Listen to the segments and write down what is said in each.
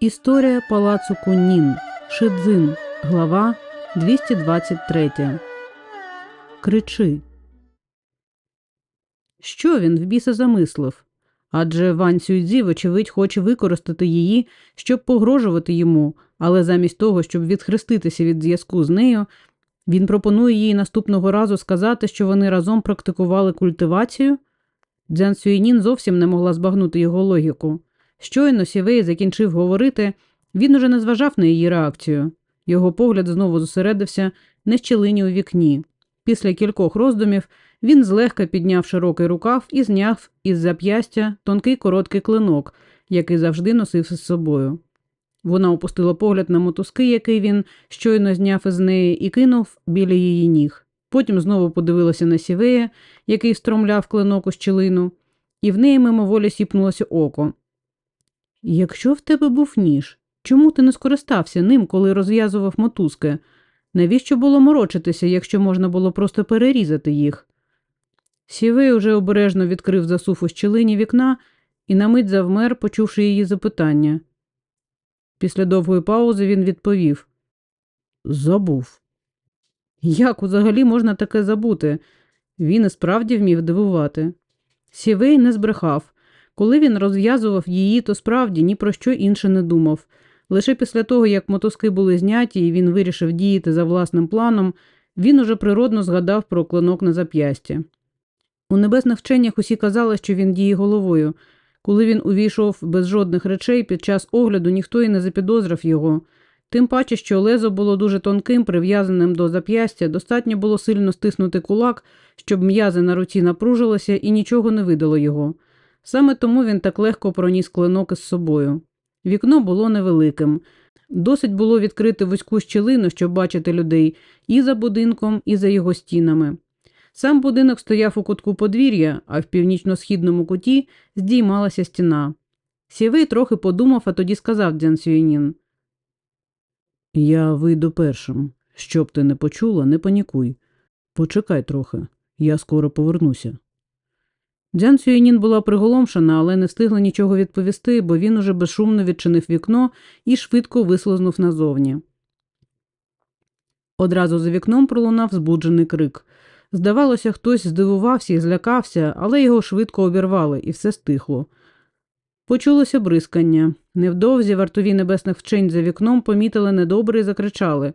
Історія палацу Куннін. Шидзин. Глава 223. Кричи. Що він в біса замислив? Адже Вань Сюйдзі, вочевидь, хоче використати її, щоб погрожувати йому, але замість того, щоб відхреститися від зв'язку з нею, він пропонує їй наступного разу сказати, що вони разом практикували культивацію. Дзян Сюйнін зовсім не могла збагнути його логіку. Щойно Сівей закінчив говорити, він уже не зважав на її реакцію. Його погляд знову зосередився на щілині у вікні. Після кількох роздумів він злегка підняв широкий рукав і зняв із зап'ястя тонкий короткий клинок, який завжди носив із собою. Вона опустила погляд на мотузки, який він щойно зняв із неї, і кинув біля її ніг. Потім знову подивилася на сівея, який стромляв клинок у щілину, і в неї мимоволі сіпнулося око. Якщо в тебе був ніж, чому ти не скористався ним, коли розв'язував мотузки? Навіщо було морочитися, якщо можна було просто перерізати їх? Сівей уже обережно відкрив засув у щілині вікна і на мить завмер, почувши її запитання. Після довгої паузи він відповів Забув. Як взагалі можна таке забути? Він і справді вмів дивувати. Сівей не збрехав. Коли він розв'язував її, то справді ні про що інше не думав. Лише після того, як мотузки були зняті і він вирішив діяти за власним планом, він уже природно згадав про клинок на зап'ясті. У небесних вченнях усі казали, що він діє головою. Коли він увійшов без жодних речей, під час огляду ніхто і не запідозрив його. Тим паче, що лезо було дуже тонким, прив'язаним до зап'ястя, достатньо було сильно стиснути кулак, щоб м'язи на руці напружилися і нічого не видало його. Саме тому він так легко проніс клинок із собою. Вікно було невеликим. Досить було відкрити вузьку щілину, щоб бачити людей і за будинком, і за його стінами. Сам будинок стояв у кутку подвір'я, а в північно-східному куті здіймалася стіна. Сівей трохи подумав, а тоді сказав Дзян Сюєнін. Я вийду першим. Щоб ти не почула, не панікуй. Почекай трохи, я скоро повернуся. Дзян Сюєнін була приголомшена, але не встигла нічого відповісти, бо він уже безшумно відчинив вікно і швидко вислизнув назовні. Одразу за вікном пролунав збуджений крик. Здавалося, хтось здивувався і злякався, але його швидко обірвали, і все стихло. Почулося бризкання. Невдовзі вартові небесних вчень за вікном помітили недобре і закричали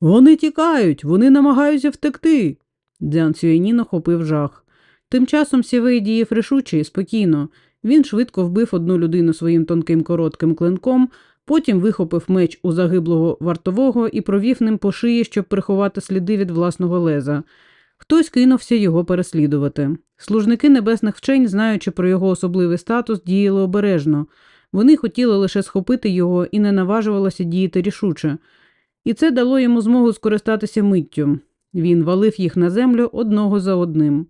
Вони тікають, вони намагаються втекти. Дзян Сюєнін охопив жах. Тим часом Сівей діяв рішуче і спокійно. Він швидко вбив одну людину своїм тонким коротким клинком, потім вихопив меч у загиблого вартового і провів ним по шиї, щоб приховати сліди від власного леза. Хтось кинувся його переслідувати. Служники небесних вчень, знаючи про його особливий статус, діяли обережно. Вони хотіли лише схопити його і не наважувалося діяти рішуче. І це дало йому змогу скористатися миттю. Він валив їх на землю одного за одним.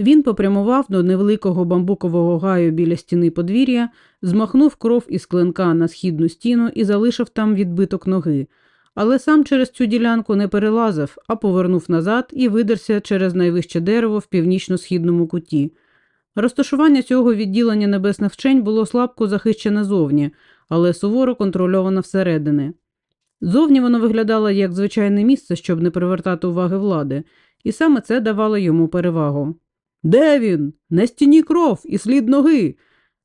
Він попрямував до невеликого бамбукового гаю біля стіни подвір'я, змахнув кров із клинка на східну стіну і залишив там відбиток ноги, але сам через цю ділянку не перелазив, а повернув назад і видерся через найвище дерево в північно-східному куті. Розташування цього відділення небесних вчень було слабко захищене зовні, але суворо контрольовано всередини. Зовні воно виглядало як звичайне місце, щоб не привертати уваги влади, і саме це давало йому перевагу. Де він? На стіні кров і слід ноги.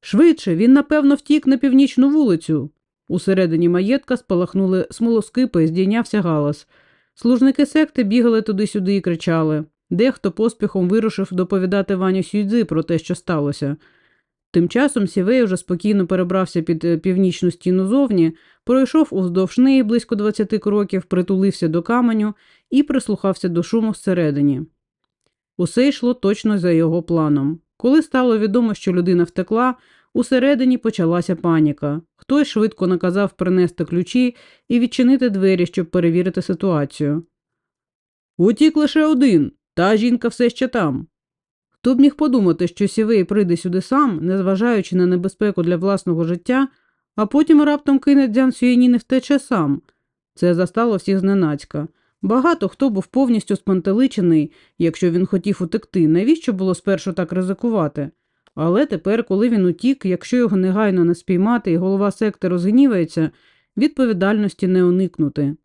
Швидше, він, напевно, втік на північну вулицю. Усередині маєтка спалахнули смолоскипи і здійнявся галас. Служники секти бігали туди-сюди і кричали. Дехто поспіхом вирушив доповідати Ваню Сюйдзи про те, що сталося. Тим часом Сівей уже спокійно перебрався під е, північну стіну зовні, пройшов уздовж неї близько 20 кроків, притулився до каменю і прислухався до шуму всередині. Усе йшло точно за його планом. Коли стало відомо, що людина втекла, усередині почалася паніка. Хтось швидко наказав принести ключі і відчинити двері, щоб перевірити ситуацію. Утік лише один, та жінка все ще там. Хто б міг подумати, що Сівей прийде сюди сам, незважаючи на небезпеку для власного життя, а потім раптом кине Дзян Сюєні не втече сам. Це застало всіх зненацька. Багато хто був повністю спантеличений, якщо він хотів утекти, навіщо було спершу так ризикувати? Але тепер, коли він утік, якщо його негайно не спіймати і голова секти розгнівається, відповідальності не уникнути.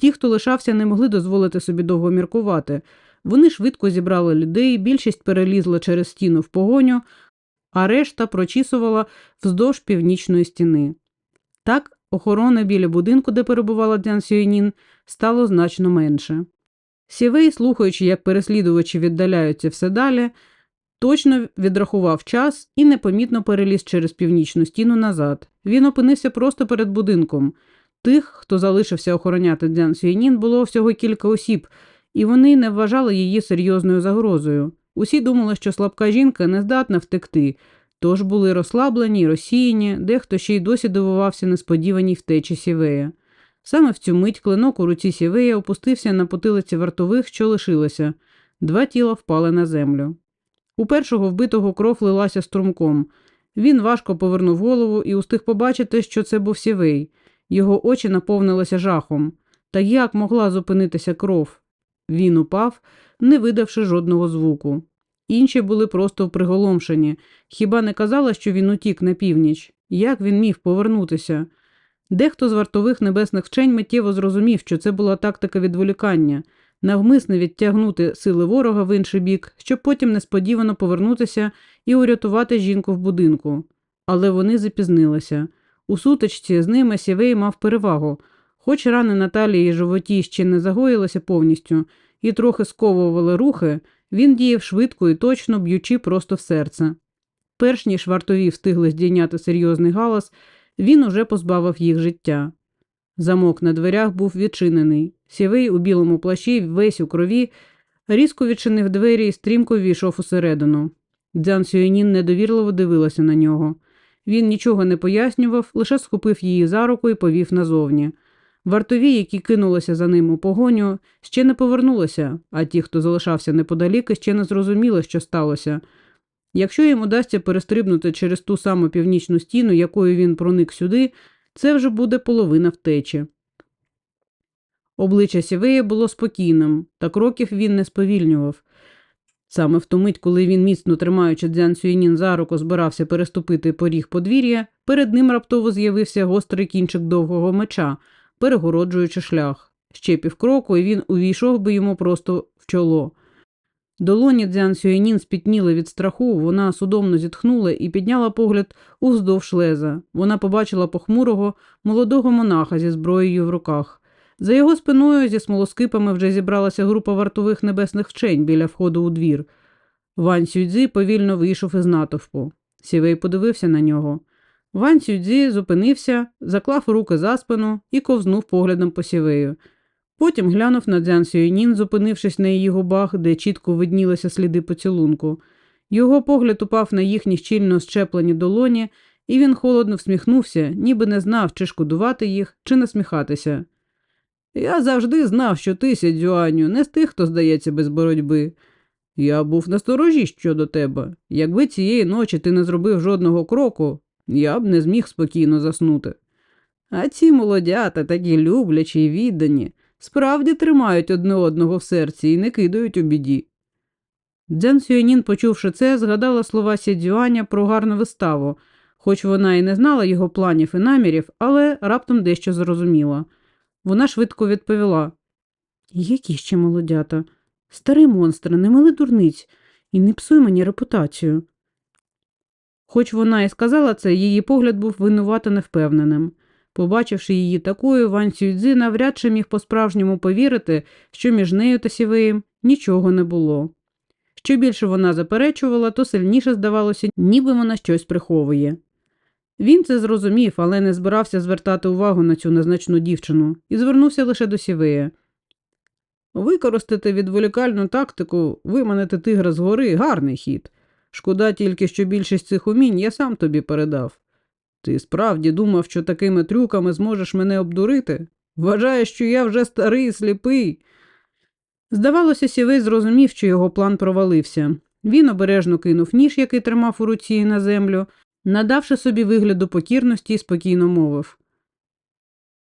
Ті, хто лишався, не могли дозволити собі довго міркувати. Вони швидко зібрали людей, більшість перелізла через стіну в погоню, а решта прочісувала вздовж північної стіни. Так, охорони біля будинку, де перебувала Дзян Сюєнін, стало значно менше. Сівей, слухаючи, як переслідувачі віддаляються все далі, точно відрахував час і непомітно переліз через північну стіну назад. Він опинився просто перед будинком. Тих, хто залишився охороняти Дзян Сюєнін, було всього кілька осіб, і вони не вважали її серйозною загрозою. Усі думали, що слабка жінка не здатна втекти, тож були розслаблені й розсіяні, дехто ще й досі дивувався несподіваній втечі Сівея. Саме в цю мить клинок у руці Сівея опустився на потилиці вартових, що лишилося. Два тіла впали на землю. У першого вбитого кров лилася струмком. Він важко повернув голову і устиг побачити, що це був Сівей. Його очі наповнилися жахом. Та як могла зупинитися кров? Він упав, не видавши жодного звуку. Інші були просто приголомшені. Хіба не казала, що він утік на північ? Як він міг повернутися? Дехто з вартових небесних вчень миттєво зрозумів, що це була тактика відволікання, навмисне відтягнути сили ворога в інший бік, щоб потім несподівано повернутися і урятувати жінку в будинку. Але вони запізнилися. У сутичці з ними Сівей мав перевагу, хоч рани на талії і животі ще не загоїлися повністю і трохи сковували рухи, він діяв швидко і точно, б'ючи просто в серце. Перш ніж вартові встигли здійняти серйозний галас, він уже позбавив їх життя. Замок на дверях був відчинений. Сівий у білому плащі, весь у крові, різко відчинив двері і стрімко ввійшов усередину. Дзян Сюєнін недовірливо дивилася на нього. Він нічого не пояснював, лише схопив її за руку і повів назовні. Вартові, які кинулися за ним у погоню, ще не повернулися, а ті, хто залишався неподалік, ще не зрозуміли, що сталося. Якщо їм удасться перестрибнути через ту саму північну стіну, якою він проник сюди, це вже буде половина втечі. Обличчя Сівея було спокійним, та кроків він не сповільнював. Саме в ту мить, коли він, міцно тримаючи Дзян Сюєнін за руку, збирався переступити поріг подвір'я, перед ним раптово з'явився гострий кінчик довгого меча, перегороджуючи шлях. Ще півкроку, і він увійшов би йому просто в чоло. Долоні Дзян Сюєнін спітніли від страху, вона судомно зітхнула і підняла погляд уздовж леза. Вона побачила похмурого, молодого монаха зі зброєю в руках. За його спиною зі смолоскипами вже зібралася група вартових небесних вчень біля входу у двір. Вань Сюдзі повільно вийшов із натовпу. Сівей подивився на нього. Вань Сюдзі зупинився, заклав руки за спину і ковзнув поглядом по сівею. Потім глянув на Дзян Сюєнін, зупинившись на її губах, де чітко виднілися сліди поцілунку. Його погляд упав на їхні щільно щеплені долоні, і він холодно всміхнувся, ніби не знав, чи шкодувати їх, чи насміхатися. Я завжди знав, що ти, Сядзюаню, не з тих, хто здається без боротьби. Я був насторожі щодо тебе. Якби цієї ночі ти не зробив жодного кроку, я б не зміг спокійно заснути. А ці молодята, такі люблячі й віддані, справді тримають одне одного в серці і не кидають у біді. Дзян Сюанін, почувши це, згадала слова Сядзюаня про гарну виставу, хоч вона і не знала його планів і намірів, але раптом дещо зрозуміла. Вона швидко відповіла Які ще молодята? Старий монстр, не мили дурниць, і не псуй мені репутацію. Хоч вона і сказала це, її погляд був винувато невпевненим. Побачивши її такою, Ван Сюйдзи навряд чи міг по-справжньому повірити, що між нею та сівеєм нічого не було. Що більше вона заперечувала, то сильніше здавалося, ніби вона щось приховує. Він це зрозумів, але не збирався звертати увагу на цю незначну дівчину і звернувся лише до сівея. Використати відволікальну тактику, виманити тигра з гори гарний хід. Шкода тільки, що більшість цих умінь я сам тобі передав. Ти справді думав, що такими трюками зможеш мене обдурити? Вважаєш, що я вже старий сліпий. Здавалося, сівей зрозумів, що його план провалився. Він обережно кинув ніж, який тримав у руці на землю, надавши собі вигляду покірності і спокійно мовив.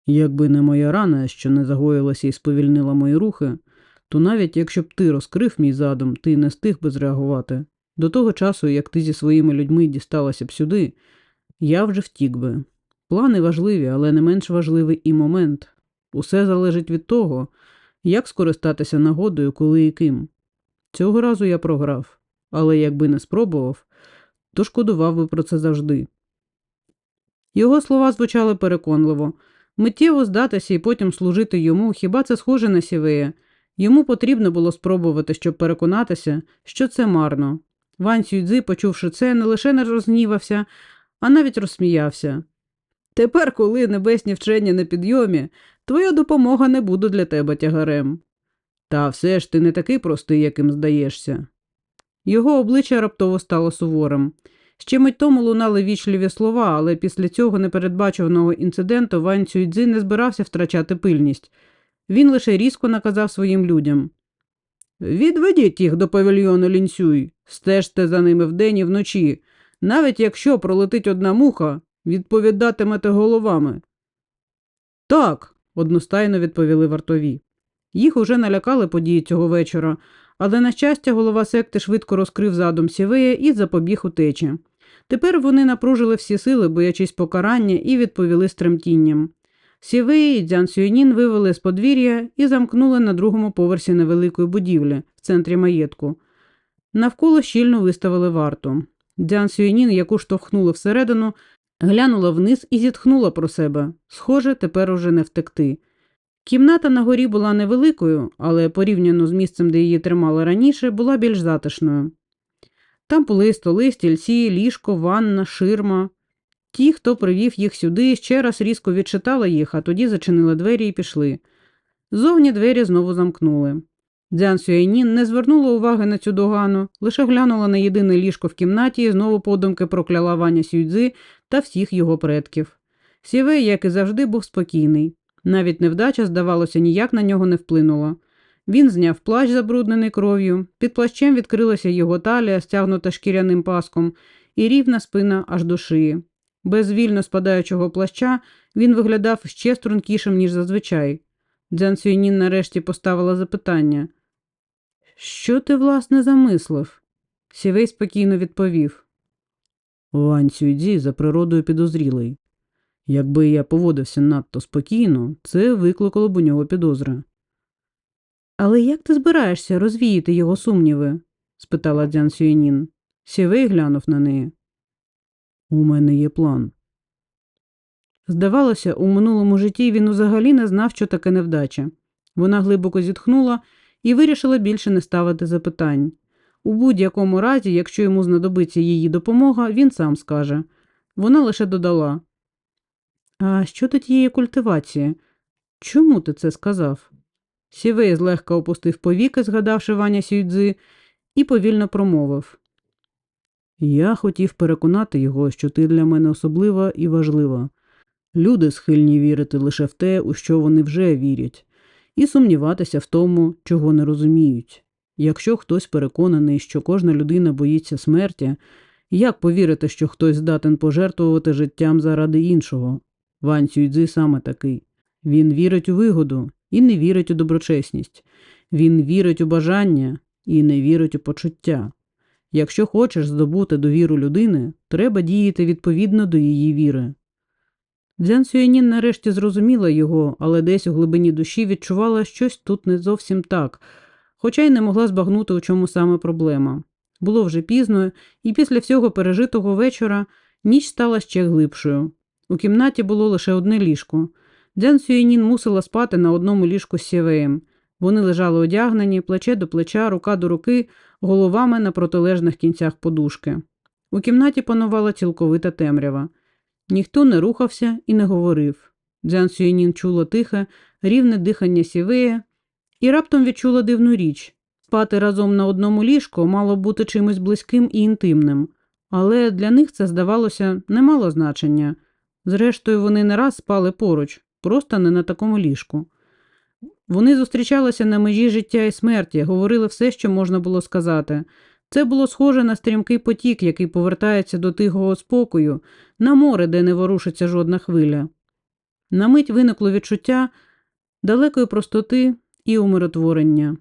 Якби не моя рана, що не загоїлася і сповільнила мої рухи, то навіть якщо б ти розкрив мій задум, ти не стиг би зреагувати. До того часу, як ти зі своїми людьми дісталася б сюди, я вже втік би. Плани важливі, але не менш важливий і момент. Усе залежить від того, як скористатися нагодою, коли і ким. Цього разу я програв, але якби не спробував, то шкодував би про це завжди. Його слова звучали переконливо. Миттєво здатися і потім служити йому, хіба це схоже на сівея? Йому потрібно було спробувати, щоб переконатися, що це марно. Ван Сюйдзи, почувши це, не лише не розгнівався, а навіть розсміявся. Тепер, коли небесні вчення на підйомі, твоя допомога не буде для тебе тягарем. Та все ж ти не такий простий, яким здаєшся. Його обличчя раптово стало суворим. Ще мить тому лунали вічливі слова, але після цього непередбачуваного інциденту Ван Цюйдзи не збирався втрачати пильність. Він лише різко наказав своїм людям. Відведіть їх до павільйону лінсюй, стежте за ними вдень і вночі. Навіть якщо пролетить одна муха, відповідатимете головами. Так, одностайно відповіли вартові. Їх уже налякали події цього вечора, але, на щастя, голова секти швидко розкрив задум сівея і запобіг утечі. Тепер вони напружили всі сили, боячись покарання, і відповіли з Сівей і Дзян Сюйнін вивели з подвір'я і замкнули на другому поверсі невеликої будівлі в центрі маєтку. Навколо щільно виставили варту. Дзян Сюйнін, яку штовхнули всередину, глянула вниз і зітхнула про себе. Схоже, тепер уже не втекти. Кімната на горі була невеликою, але порівняно з місцем, де її тримали раніше, була більш затишною. Там були столи, стільці, ліжко, ванна, ширма. Ті, хто привів їх сюди, ще раз різко відчитали їх, а тоді зачинили двері і пішли. Зовні двері знову замкнули. Дзян Сюейнін не звернула уваги на цю догану, лише глянула на єдине ліжко в кімнаті і знову подумки прокляла Ваня Сюйдзи та всіх його предків. Сівей, як і завжди, був спокійний. Навіть невдача, здавалося, ніяк на нього не вплинула. Він зняв плащ, забруднений кров'ю, під плащем відкрилася його талія, стягнута шкіряним паском, і рівна спина аж до шиї. Без вільно спадаючого плаща він виглядав ще стрункішим, ніж зазвичай. Дзян Сюйнін нарешті поставила запитання. Що ти, власне, замислив? Сівей спокійно відповів. Вань Сюйдзі за природою підозрілий. Якби я поводився надто спокійно, це викликало б у нього підозри. Але як ти збираєшся розвіяти його сумніви? спитала Дзян Сюєнін. Сівей глянув на неї. У мене є план. Здавалося, у минулому житті він взагалі не знав, що таке невдача. Вона глибоко зітхнула і вирішила більше не ставити запитань. У будь-якому разі, якщо йому знадобиться її допомога, він сам скаже. Вона лише додала А що до тієї культивації? Чому ти це сказав? Сівей злегка опустив повіки, згадавши Ваня Сюйдзи, і повільно промовив. Я хотів переконати його, що ти для мене особлива і важлива. Люди схильні вірити лише в те, у що вони вже вірять, і сумніватися в тому, чого не розуміють. Якщо хтось переконаний, що кожна людина боїться смерті, як повірити, що хтось здатен пожертвувати життям заради іншого? Ван Сюйдзи саме такий. Він вірить у вигоду і не вірить у доброчесність. Він вірить у бажання і не вірить у почуття. Якщо хочеш здобути довіру людини, треба діяти відповідно до її віри. Дзян Сюєнін нарешті зрозуміла його, але десь у глибині душі відчувала щось тут не зовсім так, хоча й не могла збагнути, у чому саме проблема. Було вже пізно, і після всього пережитого вечора ніч стала ще глибшою. У кімнаті було лише одне ліжко. Дзян Сюєнін мусила спати на одному ліжку з сівеєм. Вони лежали одягнені, плече до плеча, рука до руки, головами на протилежних кінцях подушки. У кімнаті панувала цілковита темрява. Ніхто не рухався і не говорив. Дзян Сюєнін чула тихе, рівне дихання сівея і раптом відчула дивну річ. Спати разом на одному ліжку мало бути чимось близьким і інтимним, але для них це, здавалося, не мало значення. Зрештою, вони не раз спали поруч, просто не на такому ліжку. Вони зустрічалися на межі життя і смерті, говорили все, що можна було сказати. Це було схоже на стрімкий потік, який повертається до тихого спокою, на море, де не ворушиться жодна хвиля. На мить виникло відчуття далекої простоти і умиротворення.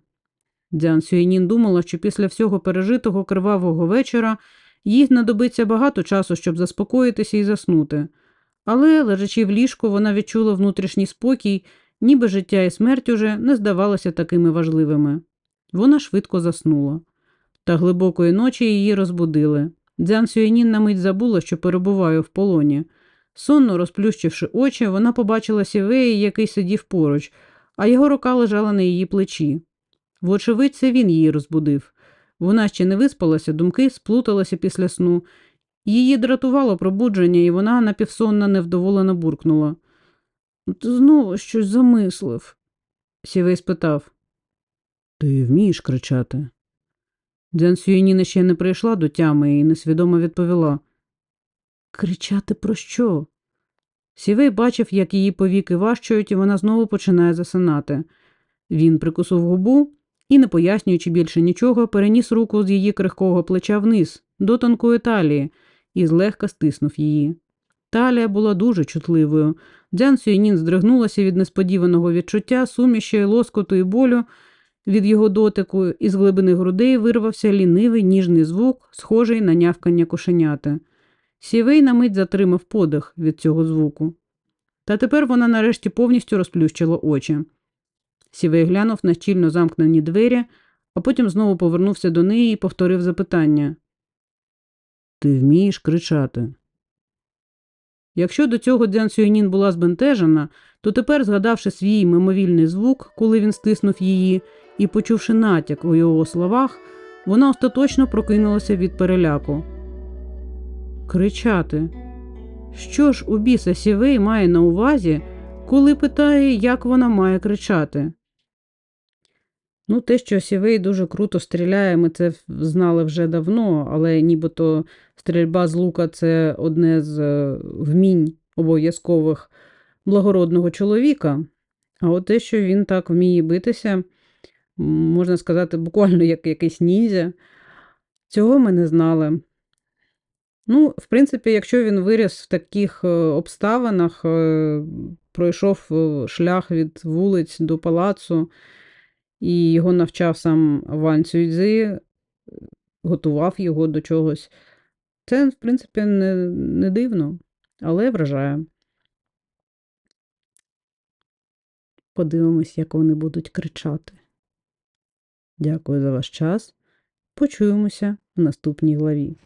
Дзян Сюєнін думала, що після всього пережитого кривавого вечора їй знадобиться багато часу, щоб заспокоїтися і заснути. Але, лежачи в ліжку, вона відчула внутрішній спокій, ніби життя і смерть уже не здавалися такими важливими. Вона швидко заснула. Та глибокої ночі її розбудили. Дзян Сюєнін на мить забула, що перебуває в полоні. Сонно розплющивши очі, вона побачила сівеї, який сидів поруч, а його рука лежала на її плечі. Вочевидь, це він її розбудив. Вона ще не виспалася, думки сплуталися після сну. Її дратувало пробудження, і вона напівсонна невдоволено буркнула. Ти знову щось замислив? Сівей спитав. Ти вмієш кричати? Дзян Сюєніна ще не прийшла до тями і несвідомо відповіла. Кричати про що? Сівей бачив, як її повіки важчають, і вона знову починає засинати. Він прикусив губу і, не пояснюючи більше нічого, переніс руку з її крихкого плеча вниз, до тонкої талії, і злегка стиснув її. Талія була дуже чутливою. Дзян Сюєнін здригнулася від несподіваного відчуття, суміші, лоскоту і болю від його дотику, і з глибини грудей вирвався лінивий ніжний звук, схожий на нявкання кошеняти. Сівей на мить затримав подих від цього звуку. Та тепер вона нарешті повністю розплющила очі. Сівей глянув на щільно замкнені двері, а потім знову повернувся до неї і повторив запитання. Ти вмієш кричати? Якщо до цього Дзян Сюєнін була збентежена, то тепер, згадавши свій мимовільний звук, коли він стиснув її, і почувши натяк у його словах, вона остаточно прокинулася від переляку. Кричати. Що ж у біса Сівей має на увазі, коли питає, як вона має кричати? Ну, те, що Сівей дуже круто стріляє, ми це знали вже давно, але нібито стрільба з лука це одне з е, вмінь обов'язкових благородного чоловіка. А от те, що він так вміє битися, можна сказати, буквально як якийсь ніндзя, цього ми не знали. Ну, в принципі, якщо він виріс в таких е, обставинах, е, пройшов шлях від вулиць до палацу, і його навчав сам Ван Цюйцзи, готував його до чогось. Це, в принципі, не, не дивно, але вражає. Подивимось, як вони будуть кричати. Дякую за ваш час. Почуємося в наступній главі.